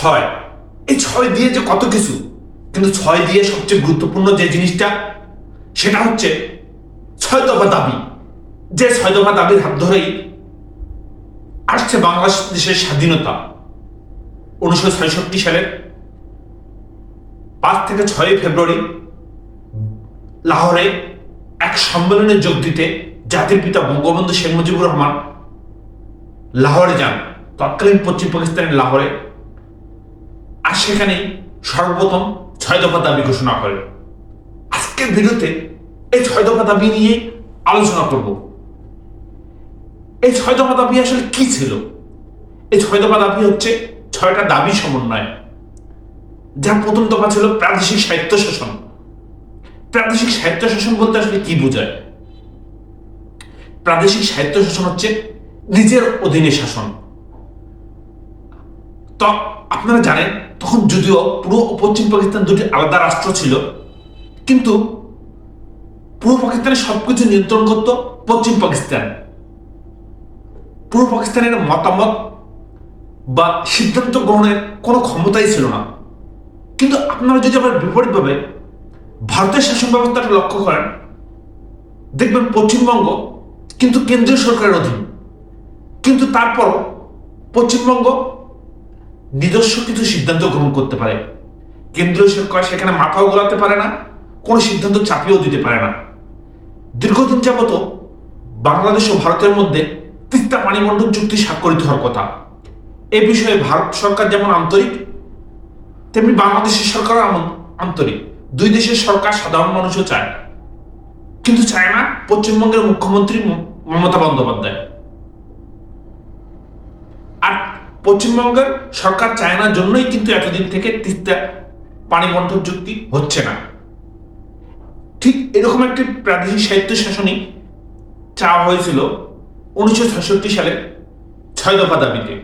ছয়। এই ছয় দিয়ে যে কত কিছু, কিন্তু ছয় দিয়ে সবচেয়ে গুরুত্বপূর্ণ যে জিনিসটা, সেটা হচ্ছে ছয় দফা দাবি। যে ছয় দফা দাবির হাত ধরেই আসছে বাংলাদেশের স্বাধীনতা উনিশশো ছয়ষট্টি সালের পাঁচ থেকে ছয় ফেব্রুয়ারি লাহোরে এক সম্মেলনে যোগ দিতে জাতির পিতা বঙ্গবন্ধু শেখ মুজিবুর রহমান লাহোরে যান। তৎকালীন পশ্চিম পাকিস্তানের লাহোরে আর সেখানে সর্বপ্রথম ছয় দফা দাবি ঘোষণা করে। আজকের ভিডিওতে এই ছয় দফা দাবি নিয়ে আলোচনা করব। এই ছয় দফা দাবি আসলে কি ছিল? এই ছয় দফা দাবি হচ্ছে ছয়টা দাবি সমন্বয়, যার প্রথম দফা ছিল প্রাদেশিক সাহিত্য শাসন। প্রাদেশিক সাহিত্য শাসন বলতে আসলে কি বোঝায়? প্রাদেশিক সাহিত্য শাসন হচ্ছে নিজের অধীনে শাসন। তো আপনারা জানেন তখন যদিও পূর্ব ও পশ্চিম পাকিস্তান দুটি আলাদা রাষ্ট্র ছিল, কিন্তু পূর্ব পাকিস্তানে সবকিছু নিয়ন্ত্রণ করত পশ্চিম পাকিস্তান। পূর্ব পাকিস্তানের মতামত বা সিদ্ধান্ত গ্রহণের কোনো ক্ষমতাই ছিল না। কিন্তু আপনারা যদি আবার বিপরীতভাবে ভারতের শাসন ব্যবস্থাটা লক্ষ্য করেন, দেখবেন পশ্চিমবঙ্গ কিন্তু কেন্দ্রীয় সরকারের অধীন। কিন্তু তারপর পশ্চিমবঙ্গ নিজস্ব কিছু সিদ্ধান্ত গ্রহণ করতে পারে। কেন্দ্রীয় সরকার সেখানে মাথাও গোলাতে পারে না, কোনো সিদ্ধান্ত চাপিয়েও দিতে পারে না। দীর্ঘদিন যাবত বাংলাদেশ ও ভারতের মধ্যে তিস্তা পানিবন্টন চুক্তি স্বাক্ষরিত হওয়ার কথা। এ বিষয়ে ভারত সরকার যেমন আন্তরিক, তেমনি বাংলাদেশের সরকারও আন্তরিক। দুই দেশের সরকার সাধারণ মানুষও চায় কিন্তু চায় না পশ্চিমবঙ্গের মুখ্যমন্ত্রী মমতা বন্দ্যোপাধ্যায় আর পশ্চিমবঙ্গের সরকার চায় না, জন্যই কিন্তু এতদিন থেকে তিস্তা পানি বন্টন চুক্তি হচ্ছে না। ঠিক এরকম একটি প্রাদেশিক সাহিত্য শাসনই চাওয়া হয়েছিল উনিশশো ছষট্টি সালে ছয় দফা দাবিতে।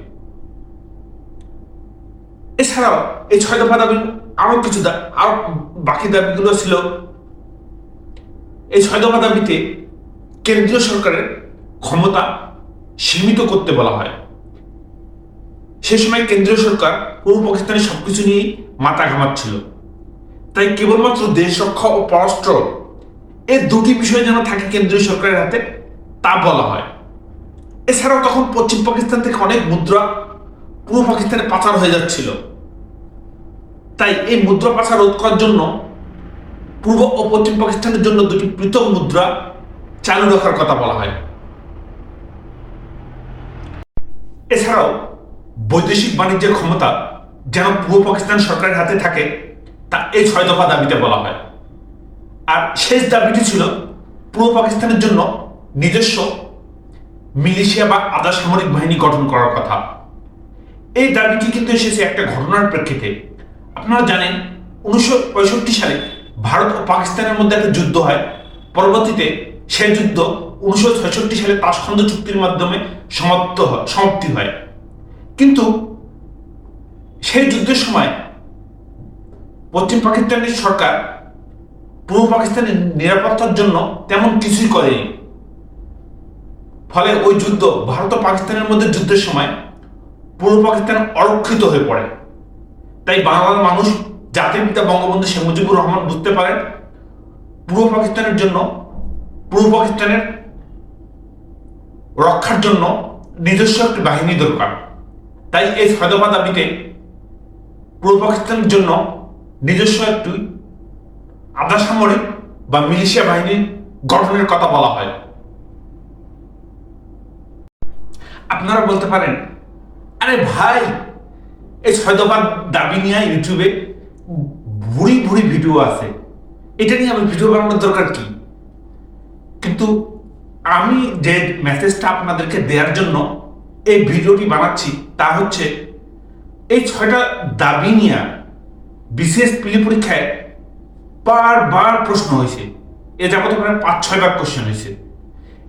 এছাড়াও এই ছয় দফা দাবি আরও কিছু আরও বাকি দাবিগুলো ছিল। এই ছয় দফা দাবিতে কেন্দ্রীয় সরকারের ক্ষমতা সীমিত করতে বলা হয়। সে সময় কেন্দ্রীয় সরকার পূর্ব পাকিস্তানের সবকিছু নিয়েই মাথা ঘামাচ্ছিল। তাই কেবলমাত্র দেশ রক্ষা ও পররাষ্ট্র এই দুটি বিষয় যেন থাকে কেন্দ্রীয় সরকারের হাতে, তা বলা হয়। এছাড়াও তখন পশ্চিম পাকিস্তান থেকে অনেক মুদ্রা পূর্ব পাকিস্তানে পাচার হয়ে যাচ্ছিল। তাই এই মুদ্রা পাচার রোধ করার জন্য পূর্ব ও পশ্চিম পাকিস্তানের জন্য দুটি পৃথক মুদ্রা চালু রাখার কথা বলা হয়। এছাড়াও বৈদেশিক বাণিজ্যের ক্ষমতা যেন পূর্ব পাকিস্তান সরকারের হাতে থাকে, তা এই ছয় দফা দাবিতে বলা হয়। আর শেষ দাবিটি ছিল পূর্ব পাকিস্তানের জন্য নিজস্ব মিলিশিয়া বা আধা সামরিক বাহিনী গঠন করার কথা। এই দাবিটি কিন্তু এসেছে একটা ঘটনার প্রেক্ষিতে। আপনারা জানেন, উনিশশো পঁয়ষট্টি সালে ভারত ও পাকিস্তানের মধ্যে একটা যুদ্ধ হয়। পরবর্তীতে সেই যুদ্ধ উনিশশো সালে তাসখন্দ চুক্তির মাধ্যমে সমাপ্ত হয় সমাপ্তি হয়। কিন্তু সেই যুদ্ধের সময় পশ্চিম পাকিস্তানের সরকার পূর্ব পাকিস্তানের নিরাপত্তার জন্য তেমন কিছুই করেনি। ফলে ওই যুদ্ধ ভারত ও পাকিস্তানের মধ্যে যুদ্ধের সময় পূর্ব পাকিস্তান অরক্ষিত হয়ে পড়ে। তাই বাংলার মানুষ, জাতির পিতা বঙ্গবন্ধু শেখ মুজিবুর রহমান বুঝতে পারেন, পূর্ব পাকিস্তানের জন্য, পূর্ব পাকিস্তানের রক্ষার জন্য নিজস্ব একটি বাহিনী দরকার। তাই এই ছয়দফা দাবিতে পূর্ব পাকিস্তানের জন্য নিজস্ব একটি আধা সামরিক বা মিলিশিয়া বাহিনী গঠনের কথা বলা হয়। আপনারা বলতে পারেন, আরে ভাই, এই ছয় দাবি নিয়ে ইউটিউবে ভুড়ি ভুড়ি ভিডিও আছে। এটা নিয়ে আমি ভিডিও বানানোর দরকার কি? কিন্তু আমি যে মেসেজটা আপনাদেরকে দেওয়ার জন্য এই ভিডিওটি বানাচ্ছি তা হচ্ছে, এই ছয়টা দাবি নিয়ে বিশেষ পিলি পরীক্ষায় বারবার প্রশ্ন হয়েছে। এ যাবত প্রায় পাঁচ ছয়বার কোশ্চেন হয়েছে।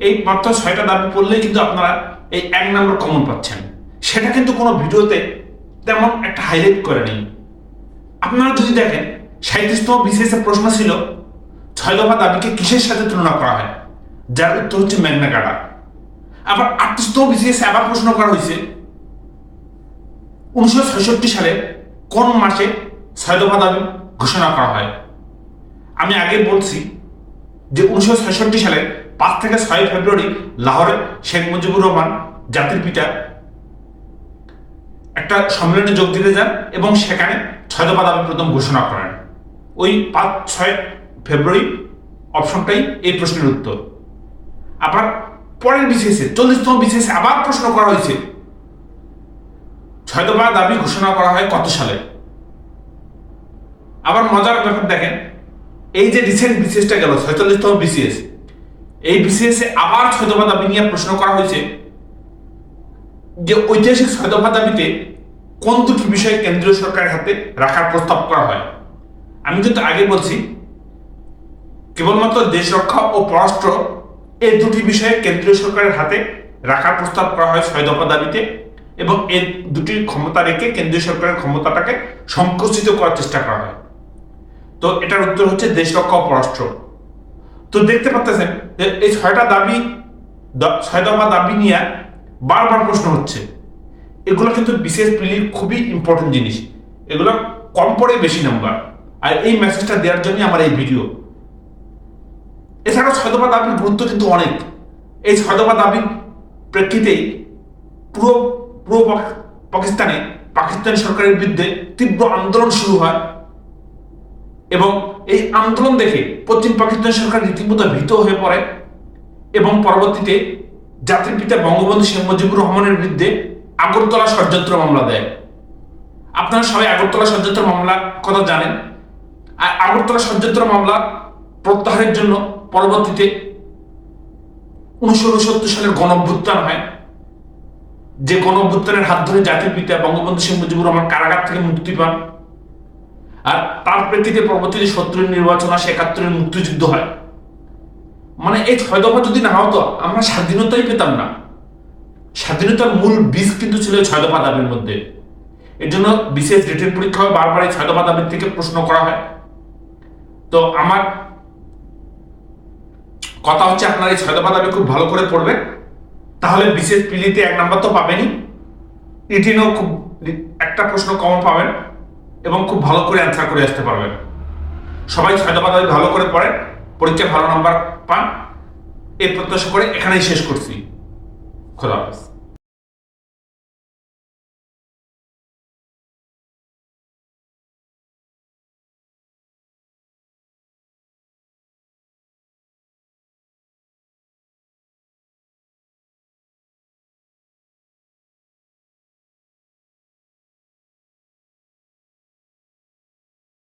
এই মাত্র ছয়টা দাবি পড়লেই কিন্তু আপনারা এই এক নম্বর কমন পাচ্ছেন। সেটা কিন্তু কোনো ভিডিওতে তেমন একটা হাইলাইট করে নেই। আপনারা যদি দেখেন সাঁত্রিশতম বিসিএসের প্রশ্ন ছিল, ছয় দফা দাবিকে কিসের সাথে তুলনা করা হয়? যার উত্তর হচ্ছে ম্যাগনা কাটা আবার আটত্রিশতম বিসিএস আবার প্রশ্ন করা হয়েছে। উনিশশো ছয়ষট্টি সালে কোন মাসে ছয় দফা দাবি ঘোষণা করা হয়? আমি আগে বলছি যে উনিশশো ছয়ষট্টি সালে পাঁচ থেকে ছয় ফেব্রুয়ারি লাহোরে শেখ মুজিবুর রহমান জাতির পিতা একটা সম্মেলনে যোগ দিতে যান এবং সেখানে ছয় দফা দাবি প্রথম ঘোষণা করেন। ওই পাঁচ, ছয় ফেব্রুয়ারি অপশনটাই এই প্রশ্নের উত্তর। আবার পরের বিসিএসে, চল্লিশতম বিসিএসে আবার প্রশ্ন করা হয়েছে। ছয় দফা দাবি ঘোষণা করা হয় কত সালে? আবার মজার ব্যাপার দেখেন, এই যে রিসেন্ট বিসিএসটা গেল, ছয়চল্লিশতম বিসিএস, এই বিসিএস আবার ছয় দফা দাবি নিয়ে প্রশ্ন করা হয়েছে যে ঐতিহাসিক ছয় দফা দাবিতে কোন দুটি বিষয় কেন্দ্রীয় সরকারের হাতে রাখার প্রস্তাব করা হয়। আমি কিন্তু আগে বলছি, কেবলমাত্র দেশ রক্ষা ও পররাষ্ট্র এই দুটি বিষয়ে কেন্দ্রীয় সরকারের হাতে রাখার প্রস্তাব করা হয় ছয় দফা দাবিতে এবং এই দুটি ক্ষমতা রেখে কেন্দ্রীয় সরকারের ক্ষমতাটাকে সংকুচিত করার চেষ্টা করা হয়। তো এটার উত্তর হচ্ছে দেশ রক্ষা পররাষ্ট্র। তো দেখতে পাচ্ছেন যে এই ছয়টা দাবি ছয় দফা দাবি নিয়ে বারবার প্রশ্ন হচ্ছে। এগুলো কিন্তু বিশেষ প্রিলির খুবই ইম্পর্টেন্ট জিনিস। এগুলো কম পড়ে বেশি নাম্বার আর এই মেসেজটা দেওয়ার জন্য আমার এই ভিডিও এছাড়াও ছয় দাবির গুরুত্ব কিন্তু অনেক। এই ছয়দফা দাবির প্রেক্ষিতেই পুরো পুরো পাকিস্তানে, পাকিস্তানি সরকারের বিরুদ্ধে তীব্র আন্দোলন শুরু হয় এবং এই আন্দোলন দেখে পশ্চিম পাকিস্তান সরকার রীতিমতো ভীত হয়ে পড়ে এবং পরবর্তীতে জাতির পিতা বঙ্গবন্ধু শেখ মুজিবুর রহমানের বিরুদ্ধে আগরতলা ষড়যন্ত্র মামলা দেয়। আপনারা সবাই আগরতলা ষড়যন্ত্র মামলা কথা জানেন। আর আগরতলা ষড়যন্ত্র মামলা প্রত্যাহারের জন্য পরবর্তীতে উনিশশো উনসত্তর সালের গণভ্যুত্থান হয়। যে গণভ্যুত্থানের হাত ধরে জাতির পিতা বঙ্গবন্ধু শেখ মুজিবুর রহমান কারাগার থেকে মুক্তি পান। আর তার প্রেক্ষিতে পরবর্তীতে সত্তরের নির্বাচন আসে, একাত্তরের মুক্তিযুদ্ধ হয়। মানে এই ছয় দফা যদি না হতো, আমরা স্বাধীনতাই পেতাম না। স্বাধীনতার মূল বীজ কিন্তু ছিল ছয় দফা দাবির মধ্যে। এর জন্য বিশেষ রিটেন পরীক্ষা হয়, বারবার এই ছয় দফা দাবির থেকে প্রশ্ন করা হয়। তো আমার কথা হচ্ছে আপনার এই ছয় দফা খুব ভালো করে পড়বেন তাহলে বিশেষ পিলিতে এক নাম্বার তো পাবেনই। ইটিনও খুব একটা প্রশ্ন কম পাবেন এবং খুব ভালো করে অ্যান্সার করে আসতে পারবেন। সবাই ছয় দফা দাবি ভালো করে পড়েন পরীক্ষায় ভালো নাম্বার পান। এই প্রত্যাশা করে এখানেই শেষ করছি। খোদা হাফেজ।